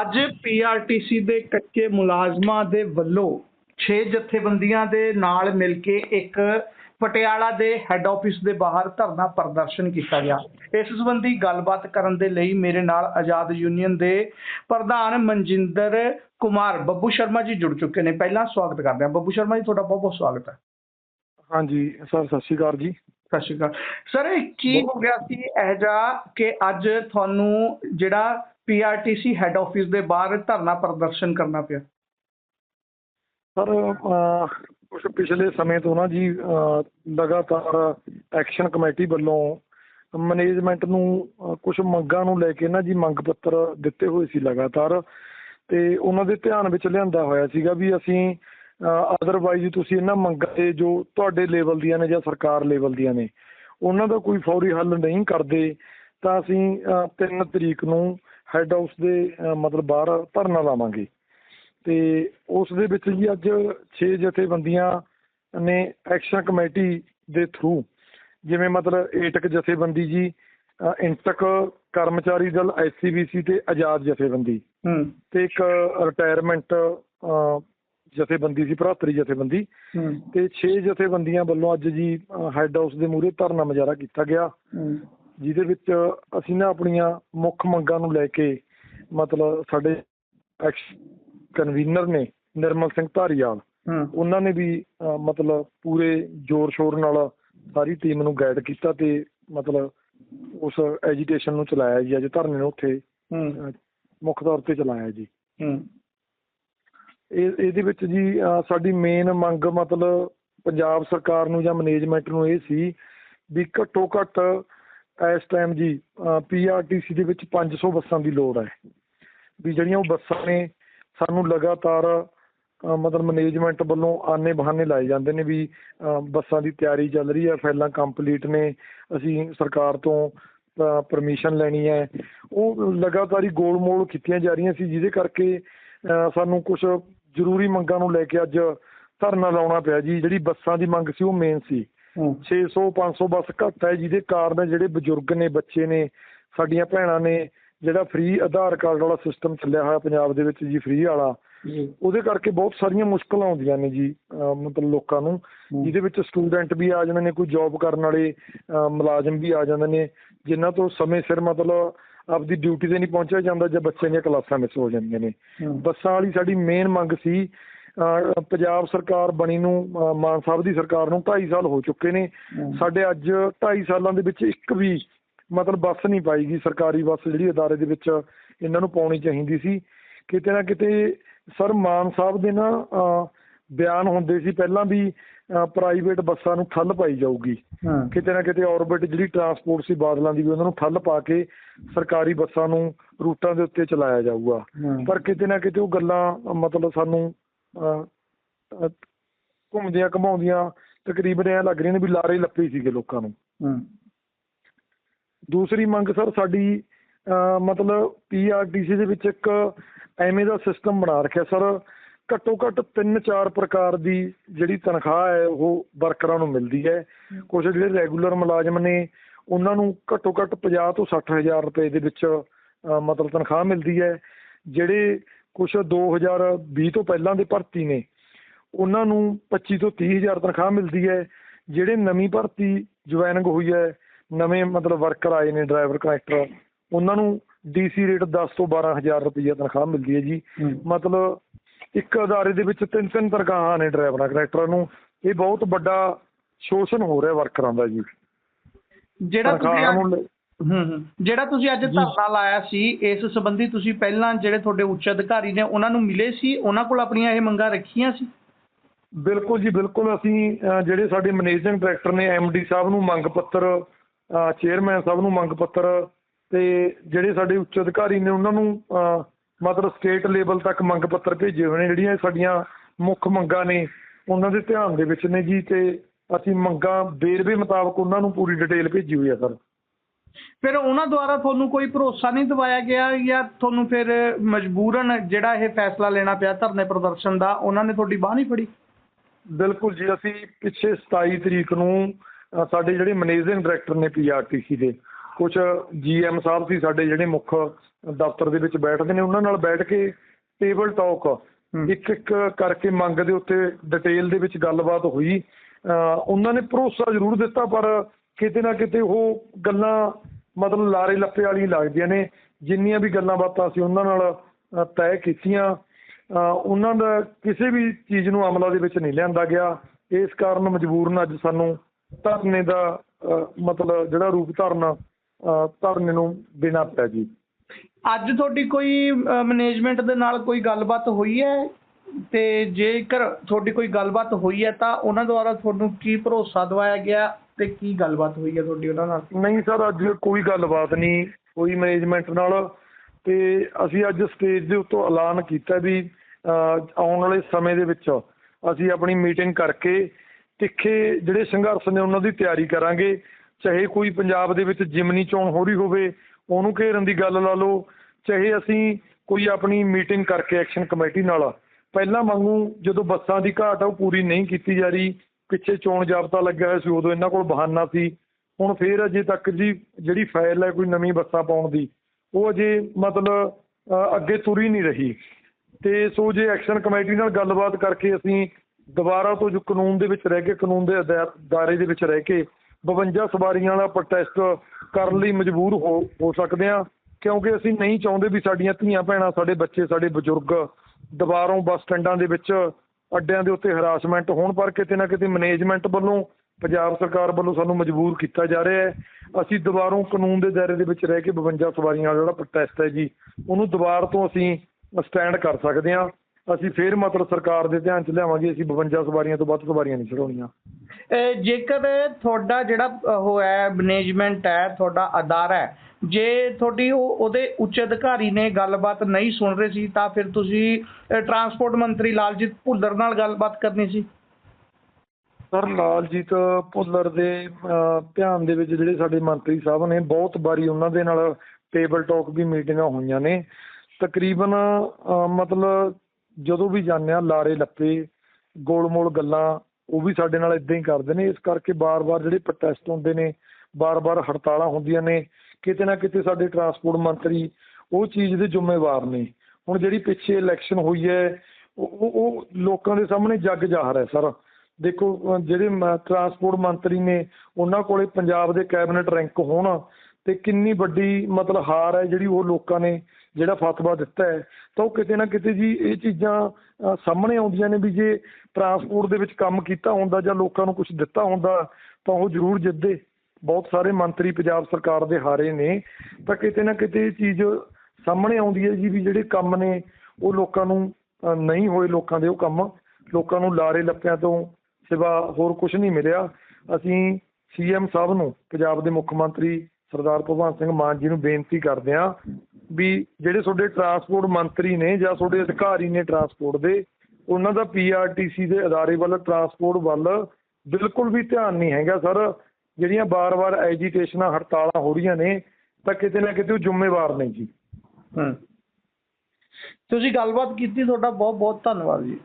ਅੱਜ ਪੀਆਰਟੀਸੀ ਦੇ ਕੱਚੇ ਮੁਲਾਜ਼ਮਾਂ ਦੇ ਵੱਲੋਂ 6 ਜਥੇਬੰਦੀਆਂ ਦੇ ਨਾਲ ਮਿਲ ਕੇ ਇੱਕ ਪਟਿਆਲਾ ਦੇ ਹੈੱਡ ਆਫਿਸ ਦੇ ਬਾਹਰ ਧਰਨਾ ਪ੍ਰਦਰਸ਼ਨ ਕੀਤਾ ਗਿਆ। ਇਸ ਸੰਬੰਧੀ ਗੱਲਬਾਤ ਕਰਨ ਦੇ ਲਈ ਮੇਰੇ ਨਾਲ ਆਜ਼ਾਦ ਯੂਨੀਅਨ ਦੇ ਪ੍ਰਧਾਨ ਮਨਜਿੰਦਰ ਕੁਮਾਰ ਬੱਬੂ ਸ਼ਰਮਾ ਜੀ ਜੁੜ ਚੁੱਕੇ ਨੇ। ਪਹਿਲਾਂ ਸਵਾਗਤ ਕਰਦੇ ਹਾਂ। ਬੱਬੂ ਸ਼ਰਮਾ ਜੀ ਤੁਹਾਡਾ ਬਹੁਤ ਬਹੁਤ ਸਵਾਗਤ ਹੈ। ਹਾਂਜੀ ਸਰ ਸਤਿ ਸ਼੍ਰੀ ਅਕਾਲ ਜੀ। ਸਤਿ ਸ਼੍ਰੀ ਅਕਾਲ। ਸਰ ਇਹ ਕੀ ਹੋ ਗਿਆ ਸੀ? ਇਹ ਜਿਹਾ ਕਿ ਅੱਜ ਤੁਹਾਨੂੰ ਜਿਹੜਾ ਪੀਆਰਟੀਸੀ ਹੈੱਡ ਆਫਿਸ ਦੇ ਬਾਹਰ ਧਰਨਾ ਪ੍ਰਦਰਸ਼ਨ ਕਰਨਾ ਪਿਆ। ਸਰ ਕੁਝ ਪਿਛਲੇ ਸਮੇਂ ਤੋਂ ਨਾ ਜੀ ਲਗਾਤਾਰ ਐਕਸ਼ਨ ਕਮੇਟੀ ਵੱਲੋਂ ਮੈਨੇਜਮੈਂਟ ਨੂੰ ਕੁਝ ਮੰਗਾਂ ਨੂੰ ਲੈ ਕੇ ਨਾ ਜੀ ਮੰਗ ਪੱਤਰ ਦਿੱਤੇ ਹੋਏ ਸੀ ਲਗਾਤਾਰ। ਤੇ ਉਹਨਾਂ ਦੇ ਧਿਆਨ ਵਿੱਚ ਲਿਆਂਦਾ ਹੋਇਆ ਸੀਗਾ ਵੀ ਅਸੀਂ ਅਦਰਵਾਈਜ਼ ਤੁਸੀਂ ਇਹਨਾਂ ਮੰਗਾਂ ਦੇ ਜੋ ਤੁਹਾਡੇ ਲੈਵਲ ਦੀਆਂ ਨੇ ਜਾਂ ਸਰਕਾਰ ਲੈਵਲ ਦੀਆਂ ਨੇ, ਉਹਨਾਂ ਦਾ ਕੋਈ ਫੌਰੀ ਹੱਲ ਨਹੀਂ ਕਰਦੇ। ਤਾਂ ਅਸੀਂ 3 ਤਰੀਕ ਨੂੰ ਹੈੱਡ ਹਾਊਸ ਦੇ ਮਤਲਬ ਬਾਹਰ ਧਰਨਾ ਲਾਵਾਂਗੇ। ਤੇ ਉਸ ਦੇ ਵਿੱਚ ਜੀ ਅੱਜ 6 ਜਥੇਬੰਦੀਆਂ ਨੇ ਐਕਸ਼ਨ ਕਮੇਟੀ ਦੇ ਥਰੂ ਜਿਵੇਂ ਮਤਲਬ ਏਟਕ ਜਥੇਬੰਦੀ ਜੀ ਇੰਟਕ ਕਰਮਚਾਰੀ ਦਲ ਐਸਸੀਬੀਸੀ ਤੇ ਆਜ਼ਾਦ ਜਥੇਬੰਦੀ। ਹੂੰ। ਤੇ ਇੱਕ ਰਿਟਾਇਰਮੈਂਟ ਜਥੇਬੰਦੀ ਸੀ ਭਰਾਤਰੀ ਜਥੇਬੰਦੀ। ਹੂੰ। ਤੇ 6 ਜਥੇਬੰਦੀਆਂ ਵੱਲੋਂ ਅੱਜ ਜੀ ਹੈੱਡ ਹਾਊਸ ਦੇ ਮੂਹਰੇ ਧਰਨਾ ਮੁਜ਼ਾਹਰਾ ਕੀਤਾ ਗਿਆ। ਜਿਹਦੇ ਵਿੱਚ ਅਸੀਂ ਨਾ ਆਪਣੀਆਂ ਮੁੱਖ ਮੰਗਾਂ ਨੂੰ ਲੈ ਕੇ ਮਤਲਬ ਸਾਡੇ ਐਕਸ ਕਨਵੀਨਰ ਨੇ ਨਿਰਮਲ ਸਿੰਘ ਧਾਰੀਵਾਲ ਉਹਨਾਂ ਨੇ ਵੀ ਮਤਲਬ ਪੂਰੇ ਜ਼ੋਰ ਸ਼ੋਰ ਨਾਲ ਸਾਰੀ ਟੀਮ ਨੂੰ ਗਾਈਡ ਕੀਤਾ ਤੇ ਮਤਲਬ ਉਸ ਐਜੀਟੇਸ਼ਨ ਨੂੰ ਚਲਾਇਆ ਜੀ ਅੱਜ ਧਰਨੇ ਨੂੰ ਉੱਥੇ ਮੁੱਖ ਤੌਰ ਤੇ ਚਲਾਇਆ ਜੀ। ਇਹ ਇਹਦੇ ਵਿੱਚ ਜੀ ਸਾਡੀ ਮੇਨ ਮੰਗ ਮਤਲਬ ਪੰਜਾਬ ਸਰਕਾਰ ਨੂੰ ਜਾਂ ਮੈਨੇਜਮੈਂਟ ਨੂੰ ਇਹ ਸੀ ਵੀ ਘੱਟੋ ਘੱਟ ਇਸ ਟਾਈਮ ਜੀ ਪੀਆਰਟੀਸੀ ਦੇ ਵਿੱਚ 500 ਬੱਸਾਂ ਦੀ ਲੋੜ ਹੈ। ਵੀ ਜਿਹੜੀਆਂ ਉਹ ਬੱਸਾਂ ਨੇ ਸਾਨੂੰ ਲਗਾਤਾਰ ਮਤਲਬ ਮੈਨੇਜਮੈਂਟ ਵੱਲੋਂ ਆਨੇ ਬਹਾਨੇ ਲਾਏ ਜਾਂਦੇ ਨੇ ਵੀ ਬੱਸਾਂ ਦੀ ਤਿਆਰੀ ਚੱਲ ਰਹੀ ਹੈ ਫਾਈਲਾਂ ਕੰਪਲੀਟ ਨੇ ਅਸੀਂ ਸਰਕਾਰ ਤੋਂ ਪਰਮਿਸ਼ਨ ਲੈਣੀ ਹੈ। ਉਹ ਲਗਾਤਾਰ ਹੀ ਗੋਲ-ਮੋਲ ਕੀਤੀਆਂ ਜਾ ਰਹੀਆਂ ਸੀ ਜਿਹਦੇ ਕਰਕੇ ਅਹ, ਸਾਨੂੰ ਕੁਝ ਜ਼ਰੂਰੀ ਮੰਗਾਂ ਨੂੰ ਲੈ ਕੇ ਅੱਜ ਧਰਨਾ ਲਾਉਣਾ ਪਿਆ ਜੀ। ਜਿਹੜੀ ਬੱਸਾਂ ਦੀ ਮੰਗ ਸੀ ਉਹ ਮੇਨ ਸੀ। 600 500 ਬੱਸ ਘੱਟ ਹੈ ਜਿਹਦੇ ਕਾਰਨ ਜਿਹੜੇ ਬਜ਼ੁਰਗ ਨੇ ਬੱਚੇ ਨੇ ਸਾਡੀਆਂ ਭੈਣਾਂ ਨੇ ਜਿਹੜਾ ਫ੍ਰੀ ਆਧਾਰ ਕਾਰਡ ਵਾਲਾ ਸਿਸਟਮ ਚੱਲਿਆ ਹੋਇਆ ਪੰਜਾਬ ਦੇ ਵਿੱਚ ਜੀ ਫ੍ਰੀ ਵਾਲਾ ਉਹਦੇ ਕਰਕੇ ਬਹੁਤ ਸਾਰੀਆਂ ਮੁਸ਼ਕਲਾਂ ਆਉਂਦੀਆਂ ਨੇ ਜੀ ਮਤਲਬ ਲੋਕਾਂ ਨੂੰ ਜਿਹਦੇ ਵਿੱਚ ਸਟੂਡੈਂਟ ਵੀ ਆ ਜਾਂਦੇ ਨੇ ਕੋਈ ਜੌਬ ਕਰਨ ਵਾਲੇ ਮੁਲਾਜ਼ਮ ਵੀ ਆ ਜਾਂਦੇ ਨੇ ਜਿਨ੍ਹਾਂ ਤੋਂ ਸਮੇਂ ਸਿਰ ਮਤਲਬ ਆਪਦੀ ਡਿਊਟੀ ਤੇ ਨਹੀਂ ਪਹੁੰਚਿਆ ਜਾਂਦਾ ਜਾਂ ਬੱਚਿਆਂ ਦੀਆਂ ਕਲਾਸਾਂ ਮਿਸ ਹੋ ਜਾਂਦੀਆਂ ਨੇ। ਬੱਸਾਂ ਵਾਲੀ ਸਾਡੀ ਮੇਨ ਮੰਗ ਸੀ ਪੰਜਾਬ ਸਰਕਾਰ ਬਣੀ ਨੂੰ ਮਾਨ ਸਾਹਿਬ ਦੀ ਸਰਕਾਰ ਨੂੰ 2.5 ਸਾਲ ਹੋ ਚੁੱਕੇ ਨੇ। ਸਾਡੇ ਅੱਜ 2.5 ਸਾਲਾਂ ਦੇ ਵਿੱਚ ਇੱਕ ਵੀ ਮਤਲਬ ਬੱਸ ਨਹੀਂ ਪਾਈ ਗਈ ਸਰਕਾਰੀ ਬੱਸ ਜਿਹੜੀ ਅਦਾਰੇ ਦੇ ਵਿੱਚ ਇਹਨਾਂ ਨੂੰ ਪਾਉਣੀ ਚਾਹੀਦੀ ਸੀ। ਕਿਤੇ ਨਾ ਕਿਤੇ ਸਰ ਮਾਨ ਸਾਹਿਬ ਦੇ ਨਾ ਬਿਆਨ ਹੁੰਦੇ ਸੀ ਪਹਿਲਾਂ ਵੀ ਪ੍ਰਾਈਵੇਟ ਬੱਸਾਂ ਨੂੰ ਠੱਲ ਪਾਈ ਜਾਊਗੀ। ਕਿਤੇ ਨਾ ਕਿਤੇ ਆਰਬਿਟ ਜਿਹੜੀ ਟਰਾਂਸਪੋਰਟ ਸੀ ਬਾਦਲਾਂ ਦੀ ਵੀ ਉਹਨਾਂ ਨੂੰ ਠੱਲ ਪਾ ਕੇ ਸਰਕਾਰੀ ਬੱਸਾਂ ਨੂੰ ਰੂਟਾਂ ਦੇ ਉੱਤੇ ਚਲਾਇਆ ਜਾਊਗਾ। ਪਰ ਕਿਤੇ ਨਾ ਕਿਤੇ ਉਹ ਗੱਲਾਂ ਮਤਲਬ ਸਾਨੂੰ ਘੁੰਮਦੀਆਂ ਘਮਾਉਂਦੀਆਂ ਤਕਰੀਬਨ ਐ ਲੱਗ ਰਹੀਆਂ ਨੇ ਵੀ ਲਾਰੇ ਲੱਪੇ ਸੀਗੇ ਲੋਕਾਂ ਨੂੰ। ਹੂੰ। ਦੂਸਰੀ ਮੰਗ ਸਰ ਸਾਡੀ ਮਤਲਬ ਪੀਆਰਟੀਸੀ ਦੇ ਵਿੱਚ ਇੱਕ ਐਵੇਂ ਦਾ ਸਿਸਟਮ ਬਣਾ ਰੱਖਿਆ ਸਰ। ਘੱਟੋ ਘੱਟ 3-4 ਪ੍ਰਕਾਰ ਦੀ ਜਿਹੜੀ ਤਨਖਾਹ ਹੈ ਉਹ ਵਰਕਰਾਂ ਨੂੰ ਮਿਲਦੀ ਹੈ। ਕੁਝ ਜਿਹੜੇ ਰੈਗੂਲਰ ਮੁਲਾਜ਼ਮ ਨੇ ਉਹਨਾਂ ਨੂੰ ਘੱਟੋ ਘੱਟ 50 ਤੋਂ 60 ਹਜ਼ਾਰ ਰੁਪਏ ਦੇ ਵਿੱਚ ਮਤਲਬ ਤਨਖਾਹ ਮਿਲਦੀ ਹੈ। ਜਿਹੜੇ ਕੁਝ 2020 ਤੋਂ ਪਹਿਲਾਂ ਦੇ ਭਰਤੀ ਨੇ। ਉਹਨਾਂ ਨੂੰ 25 ਤੋਂ 30 ਹਜ਼ਾਰ ਤਨਖਾਹ ਮਿਲਦੀ ਹੈ। ਜਿਹੜੇ ਨਵੀਂ ਭਰਤੀ ਜੁਆਇਨਿੰਗ ਹੋਈ ਹੈ ਨਵੇਂ ਮਤਲਬ ਵਰਕਰ ਆਏ ਨੇ ਡਰਾਈਵਰ ਕਨੈਕਟਰ ਉਹਨਾਂ ਨੂੰ ਡੀਸੀ ਰੇਟ 10 ਤੋਂ 12 ਹਜ਼ਾਰ ਰੁਪਏ ਤਨਖਾਹ ਮਿਲਦੀ ਹੈ ਜੀ। ਮਤਲਬ ਇੱਕ ਅਦਾਰੇ ਦੇ ਵਿੱਚ ਤਿੰਨ ਤਿੰਨ ਤਨਖਾਹਾਂ ਨੇ ਡਰਾਈਵਰਾਂ ਕਨੈਕਟਰਾਂ ਨੂੰ। ਇਹ ਬਹੁਤ ਵੱਡਾ ਸ਼ੋਸ਼ਣ ਹੋ ਰਿਹਾ ਵਰਕਰਾਂ ਦਾ ਜੀ। ਜਿਹੜਾ ਤੁਸੀਂ ਹੂੰ ਜਿਹੜਾ ਤੁਸੀਂ ਅੱਜ ਧਰਨਾ ਲਾਇਆ ਸੀ ਇਸ ਸੰਬੰਧੀ ਤੁਸੀਂ ਪਹਿਲਾਂ ਜਿਹੜੇ ਤੁਹਾਡੇ ਉੱਚ ਅਧਿਕਾਰੀ ਨੇ ਉਹਨਾਂ ਨੂੰ ਮਿਲੇ ਸੀ? ਉਹਨਾਂ ਕੋਲ ਆਪਣੀਆਂ ਇਹ ਮੰਗਾਂ ਰੱਖੀਆਂ ਸੀ? ਬਿਲਕੁਲ ਜੀ ਬਿਲਕੁਲ। ਅਸੀਂ ਜਿਹੜੇ ਸਾਡੇ ਮੈਨੇਜਿੰਗ ਡਾਇਰੈਕਟਰ ਨੇ ਐਮਡੀ ਸਾਹਿਬ ਨੂੰ ਮੰਗ ਪੱਤਰ ਚੇਅਰਮੈਨ ਸਾਹਿਬ ਨੂੰ ਮੰਗ ਪੱਤਰ ਤੇ ਜਿਹੜੇ ਸਾਡੇ ਉੱਚ ਅਧਿਕਾਰੀ ਨੇ ਉਹਨਾਂ ਨੂੰ ਮਤਲਬ ਸਟੇਟ ਲੈਵਲ ਤੱਕ ਮੰਗ ਪੱਤਰ ਭੇਜੇ ਹੋਏ ਨੇ ਜਿਹੜੀਆਂ ਸਾਡੀਆਂ ਮੁੱਖ ਮੰਗਾਂ ਨੇ ਉਹਨਾਂ ਦੇ ਧਿਆਨ ਦੇ ਵਿੱਚ ਨੇ ਜੀ ਤੇ ਅਸੀਂ ਮੰਗਾਂ ਵੇਰਵੇ ਮੁਤਾਬਕ ਉਹਨਾਂ ਨੂੰ ਪੂਰੀ ਡਿਟੇਲ ਭੇਜੀ ਹੋਈ ਹੈ ਸਰ। ਫਿਰ ਉਹਨਾਂ ਦੁਆਰਾ ਤੁਹਾਨੂੰ ਕੋਈ ਭਰੋਸਾ ਨਹੀਂ ਦਿਵਾਇਆ ਗਿਆ ਜਾਂ ਤੁਹਾਨੂੰ ਫਿਰ ਮਜਬੂਰਨ ਜਿਹੜਾ ਇਹ ਫੈਸਲਾ ਲੈਣਾ ਪਿਆ ਧਰਨੇ ਪ੍ਰਦਰਸ਼ਨ ਦਾ ਉਹਨਾਂ ਨੇ ਤੁਹਾਡੀ ਬਾਹ ਨਹੀਂ ਫੜੀ ਬਿਲਕੁਲ ਜੀ ਅਸੀਂ ਪਿੱਛੇ 27 ਤਰੀਕ ਨੂੰ ਸਾਡੇ ਜਿਹੜੇ ਮੈਨੇਜਿੰਗ ਡਾਇਰੈਕਟਰ ਨੇ ਪੀਆਰਟੀਸੀ ਦੇ ਕੁਝ ਜੀਐਮ ਸਾਹਿਬ ਸੀ ਸਾਡੇ ਜਿਹੜੇ ਮੁੱਖ ਦਫ਼ਤਰ ਦੇ ਵਿੱਚ ਬੈਠਦੇ ਨੇ ਉਹਨਾਂ ਨਾਲ ਬੈਠ ਕੇ ਟੇਬਲ ਟਾਕ। ਇੱਕ ਇੱਕ ਕਰਕੇ ਮੰਗ ਦੇ ਉੱਤੇ ਡਿਟੇਲ ਦੇ ਵਿੱਚ ਗੱਲਬਾਤ ਹੋਈ ਉਹਨਾਂ ਨੇ ਭਰੋਸਾ ਜ਼ਰੂਰ ਦਿੱਤਾ ਪਰ ਕਿਤੇ ਨਾ ਕਿਤੇ ਉਹ ਗੱਲਾਂ ਮਤਲਬ ਲਾਰੇ ਲੱਪੇ ਵਾਲੀਆਂ ਲੱਗਦੀਆਂ ਨੇ ਜਿੰਨੀਆਂ ਵੀ ਗੱਲਾਂ ਬਾਤਾਂ ਅਸੀਂ ਉਹਨਾਂ ਨਾਲ ਤੈਅ ਕੀਤੀਆਂ ਉਹਨਾਂ ਦਾ ਕਿਸੇ ਵੀ ਚੀਜ਼ ਨੂੰ ਅਮਲਾਂ ਦੇ ਵਿੱਚ ਨਹੀਂ ਲਿਆਂਦਾ ਗਿਆ। ਇਸ ਕਾਰਨ ਮਜਬੂਰਨ ਅੱਜ ਸਾਨੂੰ ਧਰਨੇ ਦਾ ਮਤਲਬ ਜਿਹੜਾ ਰੂਪ ਧਾਰਨ ਅਹ, ਧਰਨੇ ਨੂੰ ਦੇਣਾ ਪਿਆ ਜੀ। ਅੱਜ ਤੁਹਾਡੀ ਕੋਈ ਮੈਨੇਜਮੈਂਟ ਦੇ ਨਾਲ ਕੋਈ ਗੱਲਬਾਤ ਹੋਈ ਹੈ? ਤੇ ਜੇਕਰ ਤੁਹਾਡੀ ਕੋਈ ਗੱਲਬਾਤ ਹੋਈ ਹੈ ਤਾਂ ਉਹਨਾਂ ਦੁਆਰਾ ਤੁਹਾਨੂੰ ਕੀ ਭਰੋਸਾ ਦਵਾਇਆ ਗਿਆ? ਤੇ ਕੀ ਗੱਲਬਾਤ ਹੋਈ ਹੈ ਤੁਹਾਡੀ ਉਹਨਾਂ ਨਾਲ? ਨਹੀਂ ਸਰ, ਅੱਜ ਕੋਈ ਗੱਲਬਾਤ ਨਹੀਂ, ਕੋਈ ਮੈਨੇਜਮੈਂਟ ਨਾਲ। ਤੇ ਅਸੀਂ ਅੱਜ ਸਟੇਜ ਦੇ ਉੱਤੋਂ ਐਲਾਨ ਕੀਤਾ ਵੀ ਆਉਣ ਵਾਲੇ ਸਮੇਂ ਦੇ ਵਿੱਚ ਅਸੀਂ ਆਪਣੀ ਮੀਟਿੰਗ ਕਰਕੇ ਤਿੱਖੇ ਜਿਹੜੇ ਸੰਘਰਸ਼ ਨੇ ਉਹਨਾਂ ਦੀ ਤਿਆਰੀ ਕਰਾਂਗੇ। ਚਾਹੇ ਕੋਈ ਪੰਜਾਬ ਦੇ ਵਿੱਚ ਜਿਮਨੀ ਚੋਣ ਹੋ ਰਹੀ ਹੋਵੇ, ਉਹਨੂੰ ਘੇਰਨ ਦੀ ਗੱਲ ਲਾ ਲਓ। ਚਾਹੇ ਅਸੀਂ ਕੋਈ ਆਪਣੀ ਮੀਟਿੰਗ ਕਰਕੇ ਐਕਸ਼ਨ ਕਮੇਟੀ ਨਾਲ। ਪਹਿਲਾਂ ਵਾਂਗੂ ਜਦੋਂ ਬੱਸਾਂ ਦੀ ਘਾਟ ਆ, ਉਹ ਪੂਰੀ ਨਹੀਂ ਕੀਤੀ ਜਾ ਰਹੀ। ਪਿੱਛੇ ਚੋਣ ਜਾਬਤਾ ਲੱਗਿਆ ਹੋਇਆ ਸੀ, ਉਦੋਂ ਇਹਨਾਂ ਕੋਲ ਬਹਾਨਾ ਸੀ। ਹੁਣ ਫੇਰ ਅਜੇ ਤੱਕ ਜੀ ਜਿਹੜੀ ਫਾਈਲ ਹੈ, ਕੋਈ ਨਵੀਂ ਬੱਸਾਂ ਪਾਉਣ ਦੀ, ਉਹ ਅਜੇ ਮਤਲਬ ਅੱਗੇ ਤੁਰ ਨਹੀਂ ਰਹੀ। ਤੇ ਸੋ ਜੇ ਐਕਸ਼ਨ ਕਮੇਟੀ ਨਾਲ ਗੱਲਬਾਤ ਕਰਕੇ ਅਸੀਂ ਦੁਬਾਰਾ ਤੋਂ ਜੋ ਕਾਨੂੰਨ ਦੇ ਵਿੱਚ ਰਹਿ ਕੇ ਕਾਨੂੰਨ ਦੇ ਦਾਇਰੇ ਦੇ ਵਿੱਚ ਰਹਿ ਕੇ 52 ਸਵਾਰੀਆਂ ਵਾਲਾ ਪ੍ਰੋਟੈਸਟ ਕਰਨ ਲਈ ਮਜਬੂਰ ਹੋ ਹੋ ਸਕਦੇ ਹਾਂ। ਕਿਉਂਕਿ ਅਸੀਂ ਨਹੀਂ ਚਾਹੁੰਦੇ ਵੀ ਸਾਡੀਆਂ ਧੀਆਂ ਭੈਣਾਂ ਸਾਡੇ ਬੱਚੇ, ਸਾਡੇ ਬਜ਼ੁਰਗ ਦੁਬਾਰੋਂ ਬੱਸ ਸਟੈਂਡਾਂ ਦੇ ਵਿੱਚ ਅੱਡਿਆਂ ਦੇ ਉੱਤੇ ਹਰਾਸਮੈਂਟ ਹੋਣ ਪਰ ਕਿਤੇ ਨਾ ਕਿਤੇ ਮੈਨੇਜਮੈਂਟ ਵੱਲੋਂ ਪੰਜਾਬ ਸਰਕਾਰ ਵੱਲੋਂ ਸਾਨੂੰ ਮਜਬੂਰ ਕੀਤਾ ਜਾ ਰਿਹਾ ਹੈ। ਅਸੀਂ ਦੁਬਾਰੋਂ ਕਾਨੂੰਨ ਦੇ ਦਾਇਰੇ ਦੇ ਵਿੱਚ ਰਹਿ ਕੇ 52 ਸਵਾਰੀਆਂ ਵਾਲਾ ਜਿਹੜਾ ਪ੍ਰੋਟੈਸਟ ਹੈ ਜੀ, ਉਹਨੂੰ ਦੁਬਾਰ ਤੋਂ ਅਸੀਂ ਸਟੈਂਡ ਕਰ ਸਕਦੇ ਹਾਂ। ਅਸੀਂ ਫੇਰ ਮਤਲਬ ਸਰਕਾਰ ਦੇ ਧਿਆਨ 'ਚ ਲਿਆਵਾਂਗੇ, ਅਸੀਂ 52 ਸਵਾਰੀਆਂ ਤੋਂ ਵੱਧ ਸਵਾਰੀਆਂ ਨਹੀਂ ਚੜਾਉਣੀਆਂ ਜੇਕਰ ਤੁਹਾਡਾ ਜਿਹੜਾ ਉਹ ਹੈ ਮੈਨੇਜਮੈਂਟ ਹੈ, ਤੁਹਾਡਾ ਅਦਾਰਾ ਹੈ ਜੇ ਤੁਹਾਡੀ ਉਹ ਉਹਦੇ ਉੱਚ ਅਧਿਕਾਰੀ ਨੇ ਗੱਲਬਾਤ ਨਹੀਂ ਸੁਣ ਰਹੇ ਸੀ, ਤਾਂ ਫਿਰ ਤੁਸੀਂ ਟਰਾਂਸਪੋਰਟ ਮੰਤਰੀ ਲਾਲਜੀਤ ਭੁੱਲਰ ਨਾਲ ਗੱਲਬਾਤ ਕਰਨੀ ਸੀ। ਸਰ, ਲਾਲਜੀਤ ਭੁੱਲਰ ਦੇ ਧਿਆਨ ਦੇ ਵਿੱਚ ਜਿਹੜੇ ਸਾਡੇ ਮੰਤਰੀ ਸਾਹਿਬ ਨੇ, ਬਹੁਤ ਵਾਰੀ ਉਹਨਾਂ ਦੇ ਨਾਲ ਟੇਬਲ ਟਾਕ ਵੀ ਮੀਟਿੰਗਾਂ ਹੋਈਆਂ ਨੇ। ਤਕਰੀਬਨ ਮਤਲਬ ਜਦੋਂ ਵੀ ਜਾਂਦੇ ਆ ਲਾਰੇ ਲੱਪੇ, ਗੋਲਮੋਲ ਗੱਲਾਂ, ਉਹ ਵੀ ਸਾਡੇ ਨਾਲ ਇਦਾਂ ਹੀ ਕਰਦੇ ਨੇ। ਇਸ ਕਰਕੇ ਬਾਰ-ਬਾਰ ਜਿਹੜੇ ਪ੍ਰੋਟੈਸਟ ਹੁੰਦੇ ਨੇ ਬਾਰ-ਬਾਰ ਹੜਤਾਲਾਂ ਹੁੰਦੀਆਂ ਨੇ ਕਿਤੇ ਨਾ ਕਿਤੇ ਸਾਡੇ ਟਰਾਂਸਪੋਰਟ ਮੰਤਰੀ ਉਹ ਚੀਜ਼ ਦੇ ਜ਼ਿੰਮੇਵਾਰ ਨੇ। ਹੁਣ ਜਿਹੜੀ ਪਿੱਛੇ ਇਲੈਕਸ਼ਨ ਹੋਈ ਹੈ, ਉਹ, ਉਹ- ਲੋਕਾਂ ਦੇ ਸਾਹਮਣੇ ਜੱਗ ਜ਼ਾਹਰ ਹੈ ਸਰ। ਦੇਖੋ ਜਿਹੜੇ ਟਰਾਂਸਪੋਰਟ ਮੰਤਰੀ ਨੇ, ਉਹਨਾਂ ਕੋਲੇ ਪੰਜਾਬ ਦੇ ਕੈਬਨਿਟ ਰੈਂਕ ਹੋਣ ਤੇ ਕਿੰਨੀ ਵੱਡੀ ਮਤਲਬ ਹਾਰ ਹੈ ਜਿਹੜੀ ਉਹ ਲੋਕਾਂ ਨੇ ਜਿਹੜਾ ਫਤਵਾ ਦਿੱਤਾ ਹੈ। ਤਾਂ ਉਹ ਕਿਤੇ ਨਾ ਕਿਤੇ ਜੀ ਇਹ ਚੀਜ਼ਾਂ ਸਾਹਮਣੇ ਆਉਂਦੀਆਂ ਨੇ ਵੀ ਜੇ ਟਰਾਂਸਪੋਰਟ ਦੇ ਵਿੱਚ ਕੰਮ ਕੀਤਾ ਹੁੰਦਾ ਜਾਂ ਲੋਕਾਂ ਨੂੰ ਕੁਝ ਦਿੱਤਾ ਹੁੰਦਾ, ਤਾਂ ਉਹ ਜ਼ਰੂਰ ਜਿੱਤਦੇ। ਬਹੁਤ ਸਾਰੇ ਮੰਤਰੀ ਪੰਜਾਬ ਸਰਕਾਰ ਦੇ ਹਾਰੇ ਨੇ, ਤਾਂ ਕਿਤੇ ਨਾ ਕਿਤੇ ਇਹ ਚੀਜ਼ ਸਾਹਮਣੇ ਆਉਂਦੀ ਹੈ ਜੀ ਵੀ ਜਿਹੜੇ ਕੰਮ ਨੇ, ਉਹ ਲੋਕਾਂ ਨੂੰ ਨਹੀਂ ਹੋਏ ਲੋਕਾਂ ਦੇ ਉਹ ਕੰਮ, ਲੋਕਾਂ ਨੂੰ ਲਾਰੇ ਲੱਪਿਆਂ ਤੋਂ ਸਿਵਾ ਹੋਰ ਕੁਝ ਨਹੀਂ ਮਿਲਿਆ। ਅਸੀਂ ਸੀਐਮ ਸਾਹਿਬ ਨੂੰ, ਪੰਜਾਬ ਦੇ ਮੁੱਖ ਮੰਤਰੀ ਸਰਦਾਰ ਭਗਵੰਤ ਸਿੰਘ ਮਾਨ ਜੀ ਨੂੰ ਬੇਨਤੀ ਕਰਦੇ ਹਾਂ ਵੀ ਜਿਹੜੇ ਤੁਹਾਡੇ ਟਰਾਂਸਪੋਰਟ ਮੰਤਰੀ ਨੇ ਜਾਂ ਤੁਹਾਡੇ ਅਧਿਕਾਰੀ ਨੇ ਟਰਾਂਸਪੋਰਟ ਦੇ, ਉਹਨਾਂ ਦਾ ਪੀਆਰਟੀਸੀ ਦੇ ਅਦਾਰੇ ਵੱਲ ਟਰਾਂਸਪੋਰਟ ਵੱਲ ਬਿਲਕੁਲ ਵੀ ਧਿਆਨ ਨਹੀਂ ਹੈਗਾ, ਸਰ। ਜਿਹੜੀਆਂ ਬਾਰ-ਬਾਰ ਐਜੀਟੇਸ਼ਨਾਂ ਹੜਤਾਲਾਂ ਹੋ ਰਹੀਆਂ ਨੇ, ਤਾਂ ਕਿਤੇ ਨਾ ਕਿਤੇ ਉਹ ਜ਼ਿੰਮੇਵਾਰ ਨੇ ਜੀ। ਹੂੰ। ਤੁਸੀਂ ਗੱਲਬਾਤ ਕੀਤੀ, ਤੁਹਾਡਾ ਬਹੁਤ ਬਹੁਤ ਧੰਨਵਾਦ ਜੀ।